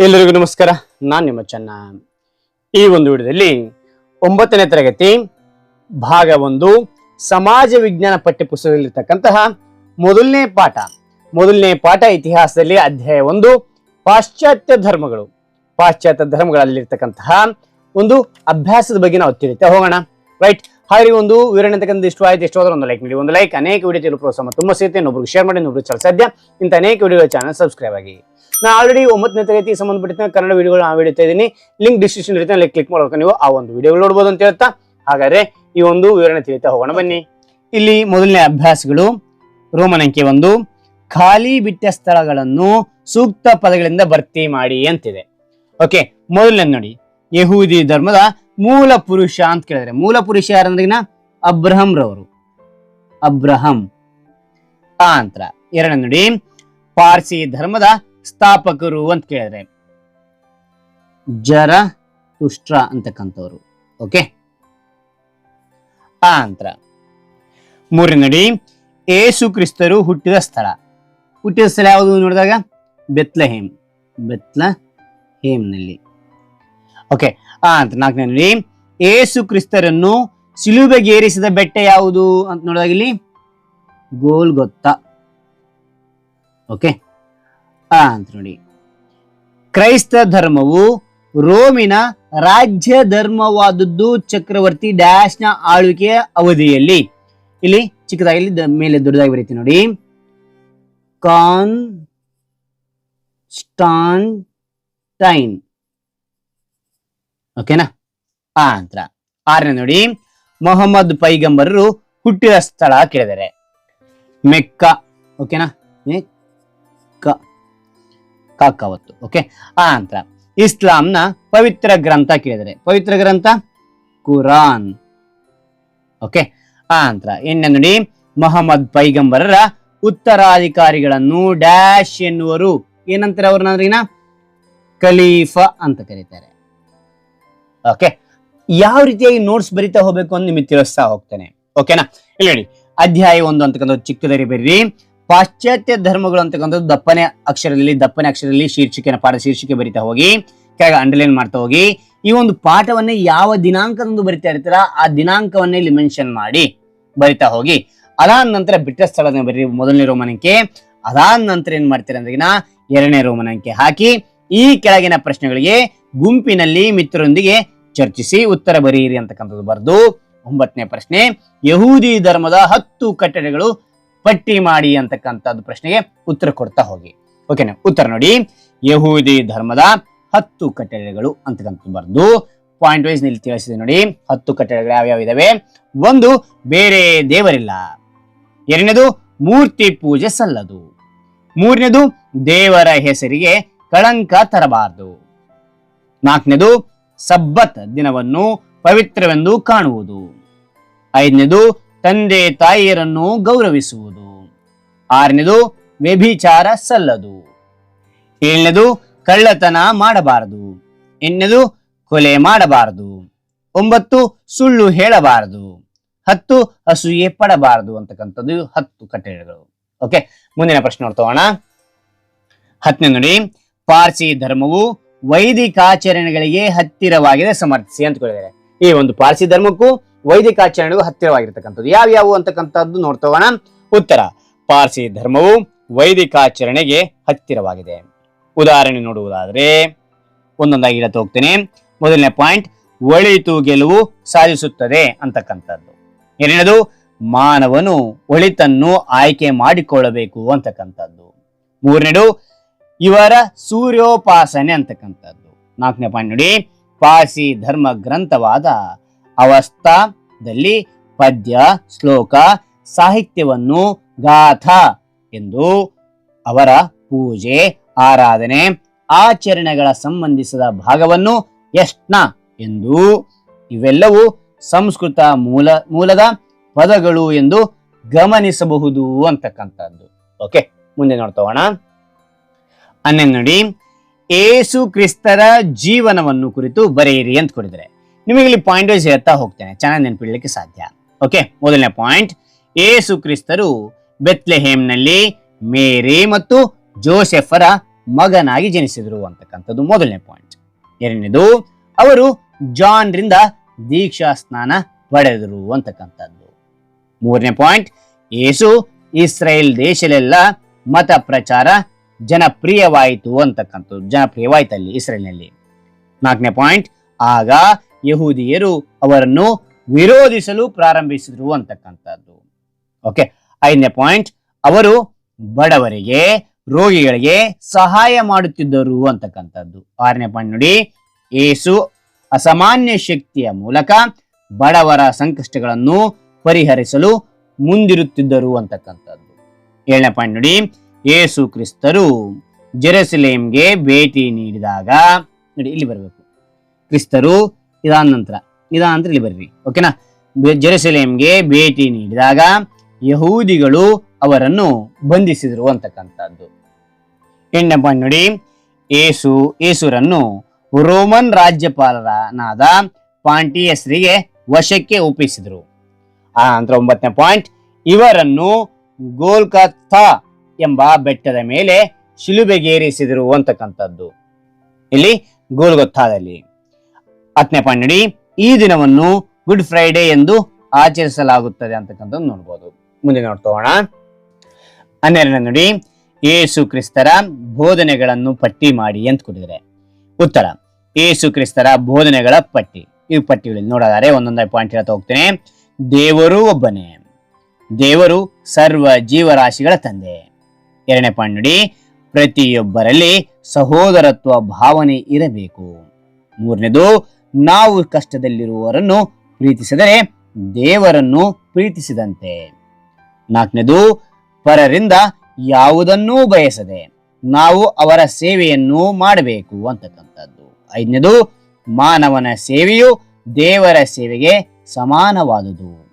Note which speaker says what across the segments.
Speaker 1: ಎಲ್ಲರಿಗೂ ನಮಸ್ಕಾರ. ನಾನು ನಿಮ್ಮ ಚೆನ್ನ. ಈ ಒಂದು ವಿಡಿಯೋದಲ್ಲಿ ಒಂಬತ್ತನೇ ತರಗತಿ ಭಾಗ ಒಂದು, ಸಮಾಜ ವಿಜ್ಞಾನ ಪಠ್ಯಪುಸ್ತಕದಲ್ಲಿರ್ತಕ್ಕಂತಹ ಮೊದಲನೇ ಪಾಠ. ಮೊದಲನೇ ಪಾಠ ಇತಿಹಾಸದಲ್ಲಿ ಅಧ್ಯಾಯ ಒಂದು, ಪಾಶ್ಚಾತ್ಯ ಧರ್ಮಗಳು. ಪಾಶ್ಚಾತ್ಯ ಧರ್ಮಗಳಲ್ಲಿರ್ತಕ್ಕಂತಹ ಒಂದು ಅಭ್ಯಾಸದ ಬಗ್ಗೆ ನಾವು ತಿಳಿತಾ ಹೋಗೋಣ. ರೈಟ್ ಹಾಗೆ ಒಂದು ವಿವರಣೆ ಅಂತಕ್ಕಂಥ ಇಷ್ಟ ಆಯ್ತು ಒಂದು ಲೈಕ್ ನೀಡಿ ಒಂದು ಲೈಕ್ ಅನೇಕ ವಿಡಿಯೋ ತಿಳಿಸೋ ತುಂಬ ಸಿಗುತ್ತೆ. ಶೇರ್ ಮಾಡಿ, ಇನ್ನೊಬ್ರಿಗೆ ಚಲ ಸಾಧ್ಯ ಇಂಥ ಅನೇಕ ವಿಡಿಯೋ ಚಾನಲ್ ಸಬ್ಸ್ಕ್ರೈಬ್ ಆಗಿ. ನಾನು ಆಲ್ರೆಡಿ ಒಂಬತ್ತನೇ ತರಗತಿ ಸಂಬಂಧಪಟ್ಟ ಕನ್ನಡ ವಿಡಿಯೋಗಳು ನಾವು ಹಿಡಿತಾ ಇದ್ದೀನಿ. ಲಿಂಕ್ ಡಿಸ್ಕ್ರಿಪ್ಷನ್ ಇರುತ್ತೆ ಅಲ್ಲಿ ಕ್ಲಿಕ್ ಮಾಡ್ಬೇಕು. ನೀವು ಆ ಒಂದು ವಿಡಿಯೋಗಳು ನೋಡ್ಬೋದು ಅಂತ ಹೇಳ್ತಾ. ಹಾಗಾದ್ರೆ ಈ ಒಂದು ವಿವರಣೆ ತಿಳಿತಾ ಹೋಗೋಣ. ಬನ್ನಿ. ಇಲ್ಲಿ ಮೊದಲನೇ ಅಭ್ಯಾಸಗಳು. ರೋಮನ್ ಅಂಕೆ ಒಂದು ಖಾಲಿ ಬಿಟ್ಟ ಸ್ಥಳಗಳನ್ನು ಸೂಕ್ತ ಪದಗಳಿಂದ ಭರ್ತಿ ಮಾಡಿ ಅಂತಿದೆ. ಓಕೆ ಮೊದಲನೇ ನೋಡಿ. ಯಹೂದಿ ಧರ್ಮದ ಮೂಲ ಪುರುಷ ಅಂತ ಕೇಳಿದ್ರೆ ಮೂಲ ಪುರುಷ ಯಾರಂದ್ರಿನ ಅಬ್ರಹಂ ರವರು. ಅಬ್ರಹಂ. ಆ ಅಂತರ ಎರಡನೇ ನೋಡಿ. ಪಾರ್ಸಿ ಧರ್ಮದ ಸ್ಥಾಪಕರು ಅಂತ ಕೇಳಿದ್ರೆ ಜರ ತುಷ್ಟ್ರ ಅಂತಕ್ಕಂಥವ್ರು, ಓಕೆ? ಆಂತ್ರ ಅಂತರ ಮೂರನೇ ಏಸು ಕ್ರಿಸ್ತರು ಹುಟ್ಟಿದ ಸ್ಥಳ. ಹುಟ್ಟಿದ ಸ್ಥಳ ಯಾವುದು ನೋಡಿದಾಗ? ಬೆತ್ಲಹೇಮ್ ಬೆತ್ಲ ಹೇಮ್ನಲ್ಲಿ ಓಕೆ ಅಂತ ನಾಲ್ಕನೇ ನೋಡಿ ಏಸು ಕ್ರಿಸ್ತರನ್ನು ಸಿಲುಬೆಗೇರಿಸಿದ ಬೆಟ್ಟ ಯಾವುದು ಅಂತ ನೋಡಿದಾಗ ಇಲ್ಲಿ? ಗೋಲ್ಗೊತ್ತ. ಓಕೆ? ಆ, ಅಂತ ನೋಡಿ. ಕ್ರೈಸ್ತ ಧರ್ಮವು ರೋಮಿನ ರಾಜ್ಯ ಧರ್ಮವಾದದ್ದು ಚಕ್ರವರ್ತಿ ಡ್ಯಾಶ್ನ ಆಳ್ವಿಕೆಯ ಅವಧಿಯಲ್ಲಿ. ಇಲ್ಲಿ ಚಿಕ್ಕದಾಗಿ ಇಲ್ಲಿ ಮೇಲೆ ದೊಡ್ಡದಾಗಿ ಬರೀತಿ ನೋಡಿ. ಕಾನ್ ಸ್ಟಾನ್ ಟೈನ್ ಓಕೆನಾ ಆ ಅಂತರ ಆರನೇ ನೋಡಿ. ಮೊಹಮ್ಮದ್ ಪೈಗಂಬರರು ಹುಟ್ಟಿದ ಸ್ಥಳ ಕೇಳಿದರೆ. ಮೆಕ್ಕ. ಓಕೆನಾ ಕಾಕಾವತ್ತು ಓಕೆ ಆ ನಂತರ ಇಸ್ಲಾಂನ ಪವಿತ್ರ ಗ್ರಂಥ ಕೇಳಿದರೆ, ಪವಿತ್ರ ಗ್ರಂಥ? ಕುರಾನ್ ಓಕೆ ಆ ನಂತರ ಎಣ್ಣೆ ನೋಡಿ, ಮೊಹಮ್ಮದ್ ಪೈಗಂಬರರ ಉತ್ತರಾಧಿಕಾರಿಗಳನ್ನು ಡ್ಯಾಶ್ ಎನ್ನುವರು. ಏನಂತಾರೆ ಅವ್ರನ್ನ ಖಲೀಫಾ ಅಂತ ಕರೀತಾರೆ. ಓಕೆ ಯಾವ ರೀತಿಯಾಗಿ ನೋಟ್ಸ್ ಬರಿತಾ ಹೋಗ್ಬೇಕು ಅಂತ ನಿಮಗೆ ತಿಳಿಸ್ತಾ ಹೋಗ್ತೇನೆ ಓಕೆನಾ ಇಲ್ಲಿ ನೋಡಿ, ಅಧ್ಯಾಯ ಒಂದು ಅಂತಕ್ಕಂಥ ಚಿಕ್ಕದರಿ ಬರ್ರಿ. ಪಾಶ್ಚಾತ್ಯ ಧರ್ಮಗಳು ಅಂತಕ್ಕಂಥದ್ದು ದಪ್ಪನೆ ಅಕ್ಷರದಲ್ಲಿ ದಪ್ಪನೆ ಅಕ್ಷರದಲ್ಲಿ ಶೀರ್ಷಿಕೆನ ಪಾಠ, ಶೀರ್ಷಿಕೆ ಬರಿತಾ ಹೋಗಿ, ಕೆಳಗೆ ಅಂಡರ್ಲೈನ್ ಮಾಡ್ತಾ ಹೋಗಿ, ಈ ಒಂದು ಪಾಠವನ್ನೇ ಯಾವ ದಿನಾಂಕದಂದು ಬರಿತಾ ಇರ್ತೀರಾ, ಆ ದಿನಾಂಕವನ್ನೇ ಇಲ್ಲಿ ಮೆನ್ಷನ್ ಮಾಡಿ ಬರಿತಾ ಹೋಗಿ. ಅದಾದ ನಂತರ ಬಿಟ್ಟ ಸ್ಥಳದ ಬರೀ ಮೊದಲನೇ ರೋಮನಂಕೆ ಅದಾದ ನಂತರ ಏನ್ ಮಾಡ್ತೀರಾ ಅಂದ್ರಿಗಿನ ಎರಡನೇ ರೋಮನಂಕೆ ಹಾಕಿ, ಈ ಕೆಳಗಿನ ಪ್ರಶ್ನೆಗಳಿಗೆ ಗುಂಪಿನಲ್ಲಿ ಮಿತ್ರರೊಂದಿಗೆ ಚರ್ಚಿಸಿ ಉತ್ತರ ಬರೆಯಿರಿ ಅಂತಕ್ಕಂಥದ್ದು ಬರೆದು, ಒಂಬತ್ತನೇ ಪ್ರಶ್ನೆ. ಯಹೂದಿ ಧರ್ಮದ ಹತ್ತು ಕಟ್ಟಡಗಳು ಪಟ್ಟಿ ಮಾಡಿ ಅಂತಕ್ಕಂಥದ್ದು ಪ್ರಶ್ನೆಗೆ ಉತ್ತರ ಕೊಡ್ತಾ ಹೋಗಿ. ಓಕೆನಾ ಉತ್ತರ ನೋಡಿ. ಯಹೂದಿ ಧರ್ಮದ ಹತ್ತು ಕಟ್ಟಡಗಳು ಅಂತಕ್ಕಂಥದ್ದು ಬರ್ದು ಪಾಯಿಂಟ್ ವೈಸ್ ಇಲ್ಲಿ ತಿಳಿಸಿದೆ ನೋಡಿ. ಹತ್ತು ಕಟ್ಟಡಗಳು ಯಾವ್ಯಾವ ಇದಾವೆ? ಒಂದು, ಬೇರೆ ದೇವರಿಲ್ಲ. ಎರಡನೇದು, ಮೂರ್ತಿ ಪೂಜೆ ಸಲ್ಲದು. ಮೂರನೇದು, ದೇವರ ಹೆಸರಿಗೆ ಕಳಂಕ ತರಬಾರದು. ನಾಲ್ಕನೇದು, ಸಬ್ಬತ್ ದಿನವನ್ನು ಪವಿತ್ರವೆಂದು ಕಾಣುವುದು. ಐದನೇದು ತಂದೆ ತಾಯಿಯರನ್ನು ಗೌರವಿಸುವುದು. ಆರನೇದು, ವ್ಯಭಿಚಾರ ಸಲ್ಲದು. ಏಳನೇದು, ಕಳ್ಳತನ ಮಾಡಬಾರದು. ಎಂಟನೇದು, ಕೊಲೆ ಮಾಡಬಾರದು. ಒಂಬತ್ತು, ಸುಳ್ಳು ಹೇಳಬಾರದು. ಹತ್ತು, ಅಸೂಯೆ ಪಡಬಾರದು ಅಂತಕ್ಕಂಥದ್ದು ಹತ್ತು ಕಟ್ಟಳೆಗಳು ಓಕೆ, ಮುಂದಿನ ಪ್ರಶ್ನೆ ನೋಡ್ತೋಣ ಹತ್ತನೇ ನೋಡಿ, ಪಾರ್ಸಿ ಧರ್ಮವು ವೈದಿಕಾಚರಣೆಗಳಿಗೆ ಹತ್ತಿರವಾಗಿದೆ ಸಮರ್ಥಿಸಿ ಅಂತ ಕೇಳಿದ್ದಾರೆ. ಈ ಒಂದು ಪಾರ್ಸಿ ಧರ್ಮಕ್ಕೂ ವೈದಿಕಾಚರಣೆಗೂ ಹತ್ತಿರವಾಗಿರ್ತಕ್ಕಂಥದ್ದು. ಯಾವ್ಯಾವು ಅಂತಕ್ಕಂಥದ್ದು ನೋಡ್ತೋಣ ಉತ್ತರ, ಪಾರ್ಸಿ ಧರ್ಮವು ವೈದಿಕಾಚರಣೆಗೆ ಹತ್ತಿರವಾಗಿದೆ. ಉದಾಹರಣೆ ನೋಡುವುದಾದ್ರೆ, ಒಂದೊಂದಾಗಿ ಇಡತ ಹೋಗ್ತೇನೆ. ಮೊದಲನೇ ಪಾಯಿಂಟ್, ಒಳಿತು ಗೆಲುವು ಸಾಧಿಸುತ್ತದೆ ಅಂತಕ್ಕಂಥದ್ದು. ಎರಡನೇದು, ಮಾನವನು ಒಳಿತನ್ನು ಆಯ್ಕೆ ಮಾಡಿಕೊಳ್ಳಬೇಕು ಅಂತಕ್ಕಂಥದ್ದು. ಮೂರನೇದು, ಇವರ ಸೂರ್ಯೋಪಾಸನೆ ಅಂತಕ್ಕಂಥದ್ದು. ನಾಲ್ಕನೇ ಪಾಯಿಂಟ್ ನೋಡಿ, ಪಾರ್ಸಿ ಧರ್ಮ ಗ್ರಂಥವಾದ ಅವಸ್ಥಾದಲ್ಲಿ ಪದ್ಯ, ಶ್ಲೋಕ, ಸಾಹಿತ್ಯವನ್ನು ಗಾಥ ಎಂದು ಅವರ ಪೂಜೆ, ಆರಾಧನೆ, ಆಚರಣೆಗಳ ಸಂಬಂಧಿಸಿದ ಭಾಗವನ್ನು ಯಷ್ಣ ಎಂದು ಇವೆಲ್ಲವೂ ಸಂಸ್ಕೃತ ಮೂಲ, ಮೂಲದ ಪದಗಳು ಎಂದು ಗಮನಿಸಬಹುದು ಅಂತಕ್ಕಂಥದ್ದು. ಓಕೆ, ಮುಂದೆ ನೋಡ್ತೋಣ ಅನ್ನೆ ನೋಡಿ ಏಸು ಕ್ರಿಸ್ತರ ಜೀವನವನ್ನು ಕುರಿತು ಬರೆಯಿರಿ ಅಂತ ಕೊಡಿದರೆ ನಿಮಗೆ ಇಲ್ಲಿ ಪಾಯಿಂಟ್ ವೈಸ್ ಹೇಳ್ತಾ ಹೋಗ್ತೇನೆ. ಚೆನ್ನಾಗಿ ನೆನಪಿಡ್ಲಿಕ್ಕೆ ಸಾಧ್ಯ. ಓಕೆ ಮೊದಲನೇ ಪಾಯಿಂಟ್ ಏಸು ಕ್ರಿಸ್ತರು ಬೆತ್ಲೆಹೇಮ್ನಲ್ಲಿ ಮೇರಿ ಮತ್ತು ಜೋಸೆಫರ ಮಗನಾಗಿ ಜನಿಸಿದರು ಅಂತಕ್ಕಂಥದ್ದು ಮೊದಲನೇ ಪಾಯಿಂಟ್ ಎರಡನೇದು, ಅವರು ಜಾನ್ರಿಂದ ದೀಕ್ಷಾ ಸ್ನಾನ ಪಡೆದರು ಅಂತಕ್ಕಂಥದ್ದು. ಮೂರನೇ ಪಾಯಿಂಟ್ ಏಸು ಇಸ್ರೇಲ್ ದೇಶಲೆಲ್ಲ ಮತ ಪ್ರಚಾರ ಜನಪ್ರಿಯವಾಯಿತು ಅಂತಕ್ಕಂಥದ್ದು. ಜನಪ್ರಿಯವಾಯ್ತಲ್ಲಿ ಇಸ್ರೇಲ್ನಲ್ಲಿ. ನಾಲ್ಕನೇ ಪಾಯಿಂಟ್ ಆಗ ಯಹೂದಿಯರು ಅವರನ್ನು ವಿರೋಧಿಸಲು ಪ್ರಾರಂಭಿಸಿದ್ರು ಅಂತಕ್ಕಂಥದ್ದು. ಓಕೆ ಐದನೇ ಪಾಯಿಂಟ್ ಅವರು ಬಡವರಿಗೆ, ರೋಗಿಗಳಿಗೆ ಸಹಾಯ ಮಾಡುತ್ತಿದ್ದರು ಅಂತಕ್ಕಂಥದ್ದು. ಆರನೇ ಪಾಯಿಂಟ್ ನೋಡಿ, ಏಸು ಅಸಾಮಾನ್ಯ ಶಕ್ತಿಯ ಮೂಲಕ ಬಡವರ ಸಂಕಷ್ಟಗಳನ್ನು ಪರಿಹರಿಸಲು ಮುಂದಿರುತ್ತಿದ್ದರು ಅಂತಕ್ಕಂಥದ್ದು. ಏಳನೇ ಪಾಯಿಂಟ್ ನೋಡಿ, ಏಸು ಕ್ರಿಸ್ತರು ಜೆರುಸಲೇಮ್ಗೆ ಭೇಟಿ ನೀಡಿದಾಗ, ನೋಡಿ, ಇಲ್ಲಿ ಬರಬೇಕು. ಕ್ರಿಸ್ತರು ಇದಾದ ನಂತರ ಇದಾದ ನಂತರ ಇಲ್ಲಿ ಬರ್ರಿ. ಓಕೆನಾ ಜೆರುಸಲೇಮ್ಗೆ ಭೇಟಿ ನೀಡಿದಾಗ ಯಹೂದಿಗಳು ಅವರನ್ನು ಬಂಧಿಸಿದರು ಅಂತಕ್ಕಂಥದ್ದು. ಎಂಟನೇ ಪಾಯಿಂಟ್ ನೋಡಿ, ಏಸು, ಏಸುರನ್ನು ರೋಮನ್ ರಾಜ್ಯಪಾಲರನಾದ ಪಾಂಟಿಯಸ್ರಿಗೆ ವಶಕ್ಕೆ ಒಪ್ಪಿಸಿದರು. ಆ ನಂತರ ಒಂಬತ್ತನೇ ಪಾಯಿಂಟ್ ಇವರನ್ನು ಗೋಲ್ಕತ್ತಾ ಎಂಬ ಬೆಟ್ಟದ ಮೇಲೆ ಶಿಲುಬೆಗೇರಿಸಿದರು ಅಂತಕ್ಕಂಥದ್ದು. ಇಲ್ಲಿ ಗೋಲ್ಗೊತ್ತಾದಲ್ಲಿ. ಹತ್ತನೇ ಪಾಯಿಂಟ್ ಈ ದಿನವನ್ನು ಗುಡ್ ಫ್ರೈಡೆ ಎಂದು ಆಚರಿಸಲಾಗುತ್ತದೆ ಅಂತಕ್ಕಂಥದ್ದು ನೋಡ್ಬೋದು. ಮುಂದೆ ನೋಡ್ತೋಣ ಹನ್ನೆರಡನೇ ನೋಡಿ. ಏಸು ಕ್ರಿಸ್ತರ ಬೋಧನೆಗಳನ್ನು ಪಟ್ಟಿ ಮಾಡಿ ಅಂತ ಕೊಟ್ಟಿದ್ದಾರೆ. ಉತ್ತರ. ಏಸು ಕ್ರಿಸ್ತರ ಬೋಧನೆಗಳ ಪಟ್ಟಿ. ಈ ಪಟ್ಟಿಗಳಲ್ಲಿ ನೋಡೋದಾದ್ರೆ ಒಂದೊಂದೇ ಪಾಯಿಂಟ್ ಹೇಳ್ತಾ ಹೋಗ್ತೇನೆ. ದೇವರು ಒಬ್ಬನೇ. ದೇವರು ಸರ್ವ ಜೀವರಾಶಿಗಳ ತಂದೆ. ಎರಡನೇ ಪಾಯಿಂಟ್ ನೋಡಿ. ಪ್ರತಿಯೊಬ್ಬರಲ್ಲಿ ಸಹೋದರತ್ವ ಭಾವನೆ ಇರಬೇಕು. ಮೂರನೇದು ನಾವು ಕಷ್ಟದಲ್ಲಿರುವವರನ್ನು ಪ್ರೀತಿಸಿದರೆ ದೇವರನ್ನು ಪ್ರೀತಿಸಿದಂತೆ. ನಾಲ್ಕನೇದು, ಪರರಿಂದ ಯಾವುದನ್ನೂ ಬಯಸದೆ ನಾವು ಅವರ ಸೇವೆಯನ್ನು ಮಾಡಬೇಕು ಅಂತಕ್ಕಂಥದ್ದು. ಐದನೇದು, ಮಾನವನ ಸೇವೆಯು ದೇವರ ಸೇವೆಗೆ ಸಮಾನವಾದುದು.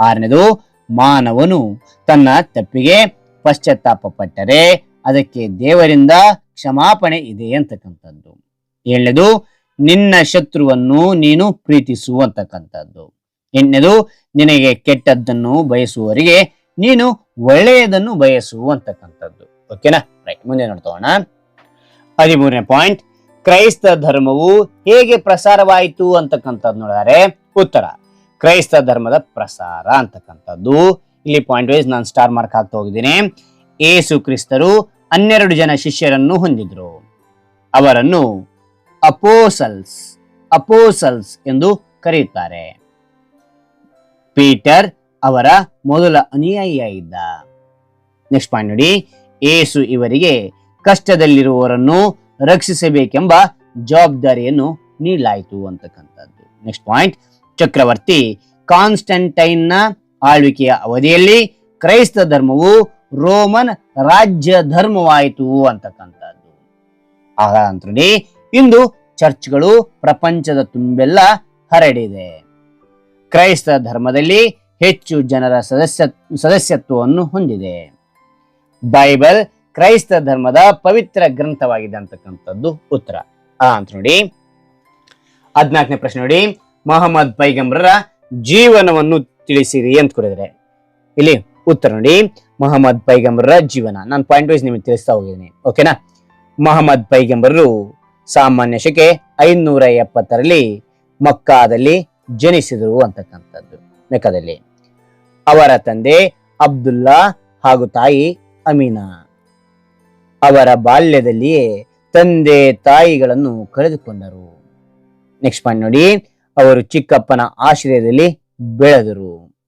Speaker 1: ಆರನೇದು, ಮಾನವನು ತನ್ನ ತಪ್ಪಿಗೆ ಪಶ್ಚಾತ್ತಾಪ ಪಟ್ಟರೆ ಅದಕ್ಕೆ ದೇವರಿಂದ ಕ್ಷಮಾಪಣೆ ಇದೆ ಅಂತಕ್ಕಂಥದ್ದು. ಏಳನೇದು ನಿನ್ನ ಶತ್ರುವನ್ನು ನೀನು ಪ್ರೀತಿಸುವಂತಕ್ಕಂಥದ್ದು. ಎಂಟನೇದು ನಿನಗೆ ಕೆಟ್ಟದ್ದನ್ನು ಬಯಸುವವರಿಗೆ ನೀನು ಒಳ್ಳೆಯದನ್ನು ಬಯಸುವಂತಕ್ಕಂಥದ್ದು. ಓಕೆನಾ ರೈಟ್ ಮುಂದೆ ನೋಡ್ತೋಣ. ಹದಿಮೂರನೇ ಪಾಯಿಂಟ್ ಕ್ರೈಸ್ತ ಧರ್ಮವು ಹೇಗೆ ಪ್ರಸಾರವಾಯಿತು ಅಂತಕ್ಕಂಥದ್ದು ನೋಡಿದರೆ, ಉತ್ತರ, ಕ್ರೈಸ್ತ ಧರ್ಮದ ಪ್ರಸಾರ ಅಂತಕ್ಕಂಥದ್ದು. ಇಲ್ಲಿ ಪಾಯಿಂಟ್ ವೈಸ್ ನಾನು ಸ್ಟಾರ್ ಮಾರ್ಕ್ ಹಾಕ್ತಾ ಹೋಗಿದ್ದೀನಿ. ಏಸು ಕ್ರಿಸ್ತರು ಹನ್ನೆರಡು ಜನ ಶಿಷ್ಯರನ್ನು ಹೊಂದಿದ್ರು. ಅವರನ್ನು ಅಪೋಸಲ್ಸ್ ಅಪೋಸಲ್ಸ್ ಎಂದು ಕರೆಯುತ್ತಾರೆ. ಪೀಟರ್ ಅವರ ಮೊದಲ ಅನುಯಾಯಿಯಾಗಿದ್ದ. ನೆಕ್ಸ್ಟ್ ಪಾಯಿಂಟ್ ನೋಡಿ. ಏಸು ಇವರಿಗೆ ಕಷ್ಟದಲ್ಲಿರುವವರನ್ನು ರಕ್ಷಿಸಬೇಕೆಂಬ ಜವಾಬ್ದಾರಿಯನ್ನು ನೀಡಲಾಯಿತು ಅಂತಕ್ಕಂಥದ್ದು. ನೆಕ್ಸ್ಟ್ ಪಾಯಿಂಟ್ ಚಕ್ರವರ್ತಿ ಕಾನ್ಸ್ಟಂಟೈನ್ನ ಆಳ್ವಿಕೆಯ ಅವಧಿಯಲ್ಲಿ ಕ್ರೈಸ್ತ ಧರ್ಮವು ರೋಮನ್ ರಾಜ್ಯ ಧರ್ಮವಾಯಿತು ಅಂತಕ್ಕಂಥದ್ದು. ಆಗ ಇಂದು ಚರ್ಚ್ಗಳು, ಪ್ರಪಂಚದ ತುಂಬೆಲ್ಲ ಹರಡಿದೆ. ಕ್ರೈಸ್ತ ಧರ್ಮದಲ್ಲಿ ಹೆಚ್ಚು ಜನರ ಸದಸ್ಯ, ಸದಸ್ಯತ್ವವನ್ನು ಹೊಂದಿದೆ. ಬೈಬಲ್ ಕ್ರೈಸ್ತ ಧರ್ಮದ ಪವಿತ್ರ ಗ್ರಂಥವಾಗಿದೆ ಅಂತಕ್ಕಂಥದ್ದು ಉತ್ತರ. ಆ ಅಂತ ನೋಡಿ. ಹದ್ನಾಲ್ಕನೇ ಪ್ರಶ್ನೆ ನೋಡಿ. ಮೊಹಮ್ಮದ್ ಪೈಗಂಬರರ ಜೀವನವನ್ನು ತಿಳಿಸಿರಿ ಅಂತ ಕೊಡಿದರೆ ಇಲ್ಲಿ ಉತ್ತರ ನೋಡಿ. ಮೊಹಮ್ಮದ್ ಪೈಗಂಬರರ ಜೀವನ. ನಾನು ಪಾಯಿಂಟ್ ವೈಸ್ ನಿಮಗೆ ತಿಳಿಸ್ತಾ ಹೋಗಿದ್ದೀನಿ. ಓಕೆನಾ ಮೊಹಮ್ಮದ್ ಪೈಗಂಬರರು ಸಾಮಾನ್ಯ ಶಕೆ ಐನೂರ ಎಪ್ಪತ್ತರಲ್ಲಿ ಮಕ್ಕಾದಲ್ಲಿ ಜನಿಸಿದರು ಅಂತಕ್ಕಂಥದ್ದು. ಮೆಕ್ಕದಲ್ಲಿ. ಅವರ ತಂದೆ ಅಬ್ದುಲ್ಲಾ ಹಾಗೂ ತಾಯಿ ಅಮೀನಾ. ಅವರ ಬಾಲ್ಯದಲ್ಲಿಯೇ ತಂದೆ ತಾಯಿಗಳನ್ನು ಕಳೆದುಕೊಂಡರು. ನೆಕ್ಸ್ಟ್ ಪಾಯಿಂಟ್ ನೋಡಿ, ಅವರು ಚಿಕ್ಕಪ್ಪನ ಆಶ್ರಯದಲ್ಲಿ ಬೆಳೆದರು.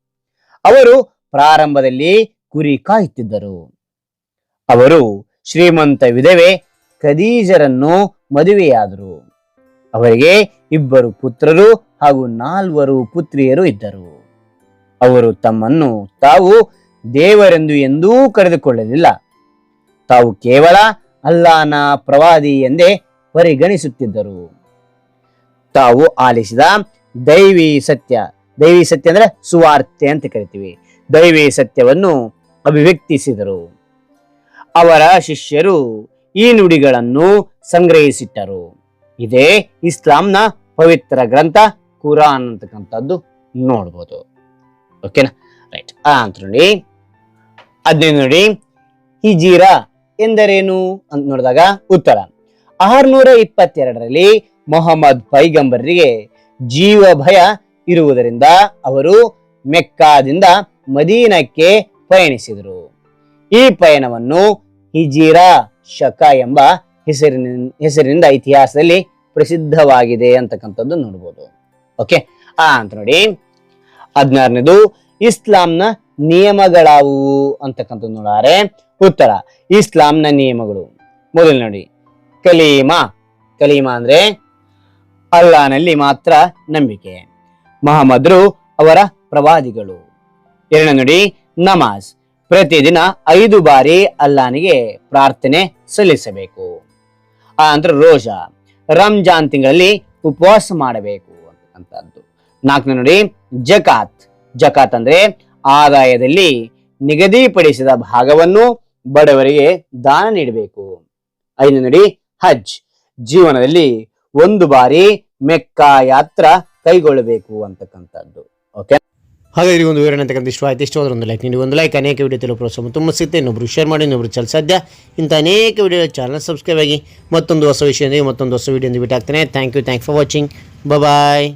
Speaker 1: ಅವರು ಪ್ರಾರಂಭದಲ್ಲಿ ಕುರಿ ಕಾಯುತ್ತಿದ್ದರು. ಅವರು ಶ್ರೀಮಂತ ವಿಧವೆ ಖದೀಜರನ್ನು ಮದುವೆಯಾದರು. ಅವರಿಗೆ ಇಬ್ಬರು ಪುತ್ರರು ಹಾಗೂ ನಾಲ್ವರು ಪುತ್ರಿಯರು ಇದ್ದರು. ಅವರು ತಮ್ಮನ್ನು ತಾವು ದೇವರೆಂದು ಎಂದೂ ಕರೆದುಕೊಳ್ಳಲಿಲ್ಲ. ತಾವು ಕೇವಲ ಅಲ್ಲಾನ ಪ್ರವಾದಿ ಎಂದೇ ಪರಿಗಣಿಸುತ್ತಿದ್ದರು. ತಾವು ಆಲಿಸಿದ ದೈವಿ ಸತ್ಯ ದೈವಿ ಸತ್ಯ ಅಂದ್ರೆ ಸುವಾರ್ತೆ ಅಂತ ಕರಿತೀವಿ. ದೈವಿ ಸತ್ಯವನ್ನು ಅಭಿವ್ಯಕ್ತಿಸಿದರು. ಅವರ ಶಿಷ್ಯರು ಈ ನುಡಿಗಳನ್ನು ಸಂಗ್ರಹಿಸಿಟ್ಟರು. ಇದೇ ಇಸ್ಲಾಂನ ಪವಿತ್ರ ಗ್ರಂಥ, ಕುರಾನ್ ಅಂತಕ್ಕಂಥದ್ದು ನೋಡ್ಬೋದು. ಓಕೆನಾ ರೈಟ್ ಅಂತ ನೋಡಿ. ಹದಿನೈದು ನೋಡಿ. ಹಿಜೀರಾ ಎಂದರೇನು ಅಂತ ನೋಡಿದಾಗ ಉತ್ತರ. ಆರ್ನೂರ ಇಪ್ಪತ್ತೆರಡರಲ್ಲಿ ಮೊಹಮ್ಮದ್ ಪೈಗಂಬರಿಗೆ ಜೀವ ಭಯ ಇರುವುದರಿಂದ ಅವರು ಮೆಕ್ಕಾದಿಂದ ಮದೀನಕ್ಕೆ ಪಯಣಿಸಿದರು. ಈ ಪಯಣವನ್ನು ಹಿಜೀರಾ ಶಕ ಎಂಬ ಹೆಸರಿನ, ಹೆಸರಿನಿಂದ ಇತಿಹಾಸದಲ್ಲಿ ಪ್ರಸಿದ್ಧವಾಗಿದೆ ಅಂತಕ್ಕಂಥದ್ದು ನೋಡ್ಬೋದು. ಓಕೆ ಆ, ಅಂತ ನೋಡಿ. ಹದಿನಾರನೇದು, ಇಸ್ಲಾಂನ ನಿಯಮಗಳಾವುವು ಅಂತಕ್ಕಂಥದ್ದು ನೋಡಾರೆ. ಉತ್ತರ, ಇಸ್ಲಾಂನ ನಿಯಮಗಳು. ಮೊದಲು ನೋಡಿ. ಕಲೀಮಾ ಕಲೀಮಾ ಅಂದ್ರೆ ಅಲ್ಲಾನಲ್ಲಿ ಮಾತ್ರ ನಂಬಿಕೆ. ಮಹಮ್ಮದ್ರು ಅವರ ಪ್ರವಾದಿಗಳು. ಎರಡನೇ ನೋಡಿ, ನಮಾಜ್. ಪ್ರತಿದಿನ ಐದು ಬಾರಿ ಅಲ್ಲಾನಿಗೆ ಪ್ರಾರ್ಥನೆ ಸಲ್ಲಿಸಬೇಕು. ನಂತರ ರೋಜಾ, ರಂಜಾನ್ ತಿಂಗಳಲ್ಲಿ ಉಪವಾಸ ಮಾಡಬೇಕು ಅಂತಕ್ಕಂಥದ್ದು. ನಾಲ್ಕನೇ ನೋಡಿ, ಜಕಾತ್. ಜಕಾತ್ ಅಂದ್ರೆ ಆದಾಯದಲ್ಲಿ ನಿಗದಿಪಡಿಸಿದ ಭಾಗವನ್ನು ಬಡವರಿಗೆ ದಾನ ನೀಡಬೇಕು. ಐದನೇ ನೋಡಿ, ಹಜ್. ಜೀವನದಲ್ಲಿ ಒಂದು ಬಾರಿ ಮೆಕ್ಕಾ ಯಾತ್ರ ಕೈಗೊಳ್ಳಬೇಕು ಅಂತಕ್ಕಂಥದ್ದು. ಓಕೆ
Speaker 2: ಇದು ಒಂದು ವಿವರಣೆ ಅಂತಕ್ಕಂಥ ಇಷ್ಟ ಆಯ್ತು. ಇಷ್ಟ ಹೋದ್ರೆ ಒಂದು ಲೈಕ್ ನೀಡಿ. ಒಂದು ಲೈಕ್ ಅನೇಕ ವಿಡಿಯೋ ತಿಳಿಯೋ ಪ್ರೋತ್ಸಾಹ ತುಂಬ ಸಿಗುತ್ತೆ ಇನ್ನೊಬ್ರು ಶೇರ್ ಮಾಡಿ, ಇನ್ನೊಬ್ರು ಚಲ ಸಾಧ್ಯ. ಇಂಥ ಅನೇಕ ವಿಡಿಯೋ ಚಾನಲ್ ಸಬ್ಸ್ಕ್ರೈಬ್ ಆಗಿ ಮತ್ತೊಂದು ಹೊಸ ವಿಷಯದೊಂದಿಗೆ, ಮತ್ತೊಂದು ಹೊಸ ವಿಡಿಯೋ ಬಿಟ್ಟು ಹಾಕ್ತೇನೆ thank you thank for watching bye